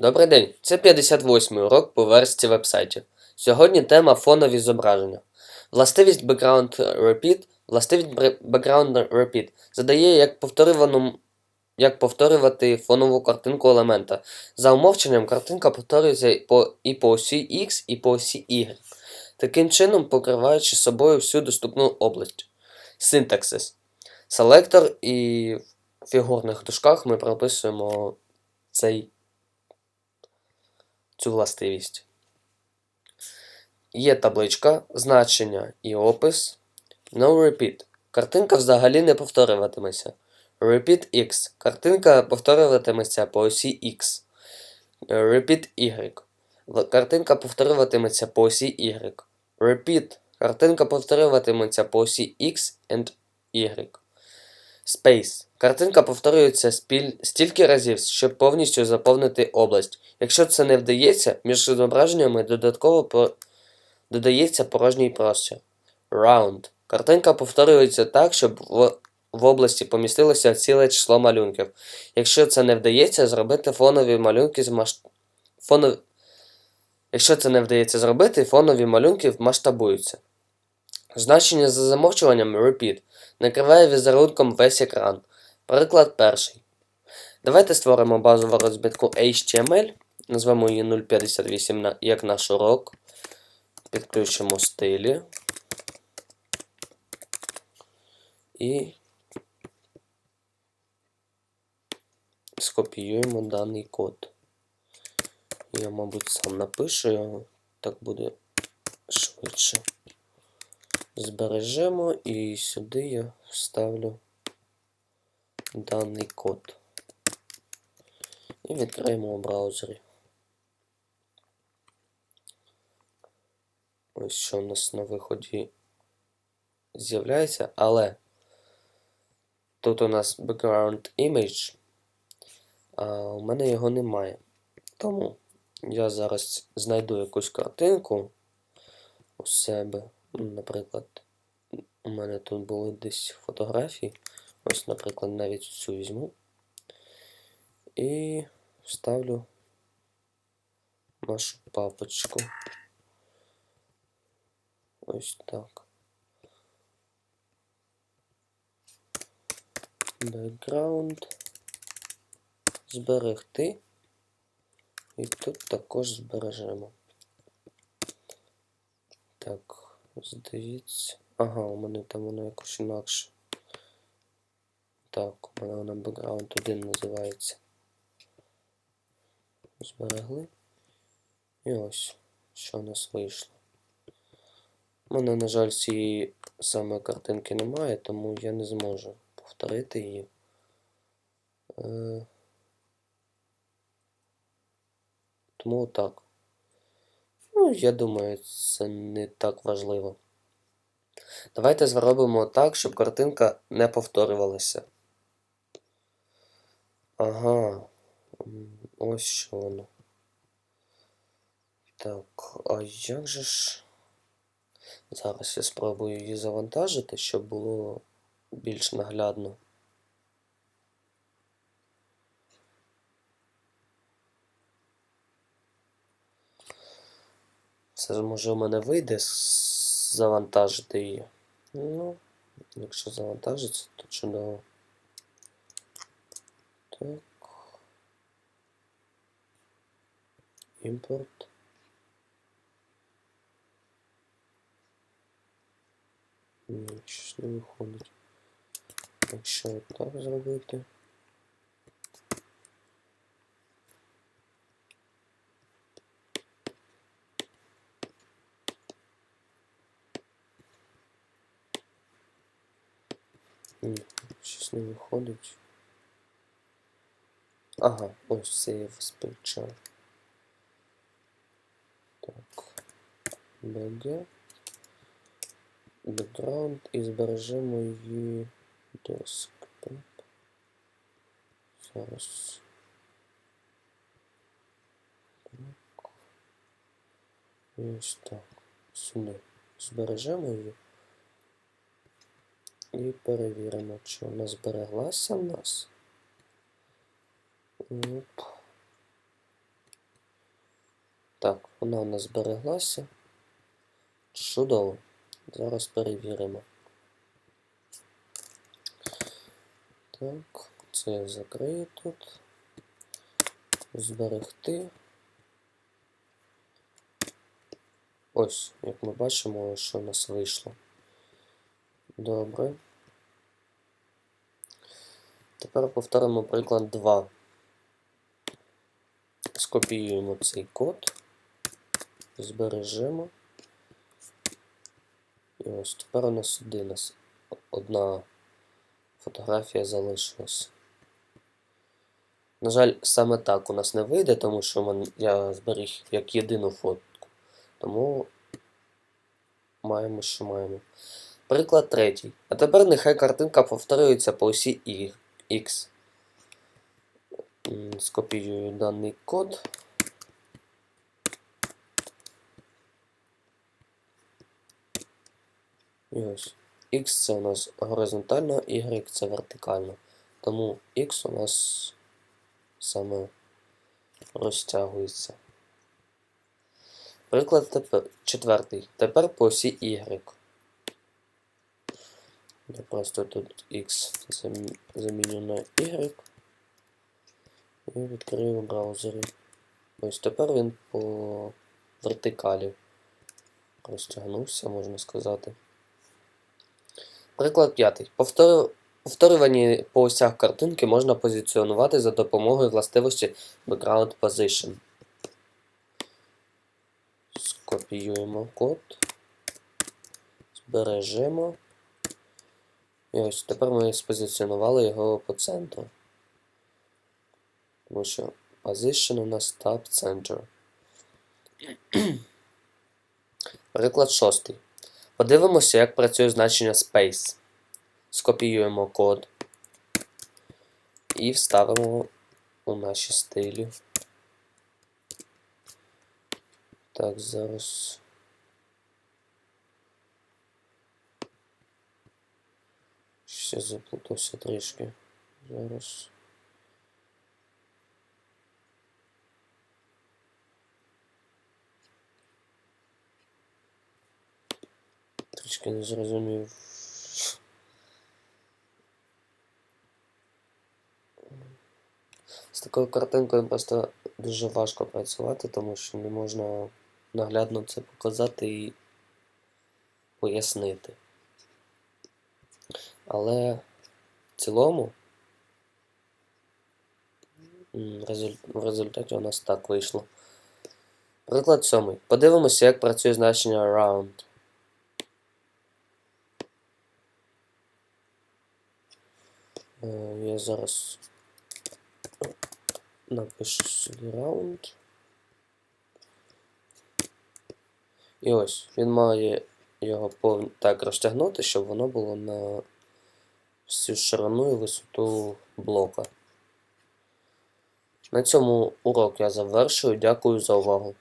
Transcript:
Добрий день, це 58-й урок по версії вебсайтів. Сьогодні тема фонові зображення. Властивість Background Repeat. Властивість Background Repeat задає, як, як повторювати фонову картинку елемента. За умовченням, картинка повторюється і по, і по осі X, і по осі Y. Таким чином, покриваючи собою всю доступну область. Синтаксис. Селектор і в фігурних дужках ми прописуємо цей цю властивість. Є табличка, значення і опис. No repeat. Картинка взагалі не повторюватиметься. Repeat X. Картинка повторюватиметься по осі X. Repeat Y. Картинка повторюватиметься по осі Y. Repeat. Картинка повторюватиметься по осі X and Y. Space. Картинка повторюється спіль... стільки разів, щоб повністю заповнити область. Якщо це не вдається, між зображеннями додатково по... додається порожній простір. Round. Картинка повторюється так, щоб в... в області помістилося ціле число малюнків. Якщо це не вдається, зробити фонові малюнки з масш... Фонов... Якщо це не вдається зробити, фонові малюнки масштабуються. Значення за замовчуванням repeat накриває візерунком весь екран. Приклад перший. Давайте створимо базову розбитку HTML. Назвемо її 058 як наш урок. Підключимо стилі. І скопіюємо даний код. Я, мабуть, сам напишу його, так буде швидше. Збережемо і сюди я вставлю даний код. І відкриємо у браузері. Ось що у нас на виході з'являється, але тут у нас background image, а у мене його немає. Тому я зараз знайду якусь картинку у себе. Наприклад, у мене тут були десь фотографії. Ось, наприклад, навіть цю візьму. І вставлю нашу папочку. Ось так. Background. Зберегти. І тут також збережемо. Так, здається. Ага, у мене там воно якось інакше. Так, у мене вона background 1 називається. Зберегли. І ось, що у нас вийшло. У мене, на жаль, цієї самої картинки немає, тому я не зможу повторити її. Е... Тому так. Ну, я думаю, це не так важливо. Давайте зробимо так, щоб картинка не повторювалася. Ага. Ось що воно. Так, а як же ж. Зараз я спробую її завантажити, щоб було більш наглядно. Це може у мене вийде завантажити її. Ну, якщо завантажиться, то чудово. Так. Імпорт. Ні, щось не виходить. Якщо так зробити. Щось не виходить. Ага, ось це я виспечав. Так. BG. Background і збережемо її desktop. Зараз. Так. Ось так. Сюди. Збережемо її. І перевіримо, чи вона збереглася в нас. Так, вона у нас збереглася. Чудово. Зараз перевіримо. Так, це я закрию тут. Зберегти. Ось, як ми бачимо, що у нас вийшло. Добре. Тепер повторимо приклад 2. Скопіюємо цей код, збережемо. І ось тепер у нас один, одна фотографія залишилась. На жаль, саме так у нас не вийде, тому що я зберіг як єдину фотку. Тому маємо, що маємо. Приклад третій. А тепер нехай картинка повторюється по осі X. Скопіюю даний код. І ось. X це у нас горизонтально, Y це вертикально. Тому X у нас саме розтягується. Приклад тепер, четвертий. Тепер по осі Y. Я просто тут X замі- заміню на Y. І відкрию в браузері. Ось тепер він по вертикалі розтягнувся, можна сказати. Приклад п'ятий. Повтор... Повторювані по осях картинки можна позиціонувати за допомогою властивості Background Position. Скопіюємо код. Збережемо. І ось тепер ми спозиціонували його по центру. Тому що position у нас tab center. Приклад шостий. Подивимося, як працює значення space. Скопіюємо код і вставимо у наші стилі. Так, зараз. Ще заплутався трішки. Зараз. Трішки не зрозумів. З такою картинкою просто дуже важко працювати, тому що не можна наглядно це показати і пояснити. Але в цілому в результаті у нас так вийшло. Приклад сьомий. Подивимося, як працює значення round. Е, Я зараз напишу сюди round. І ось він має його так розтягнути, щоб воно було на всю ширину і висоту блока. На цьому урок я завершую. Дякую за увагу.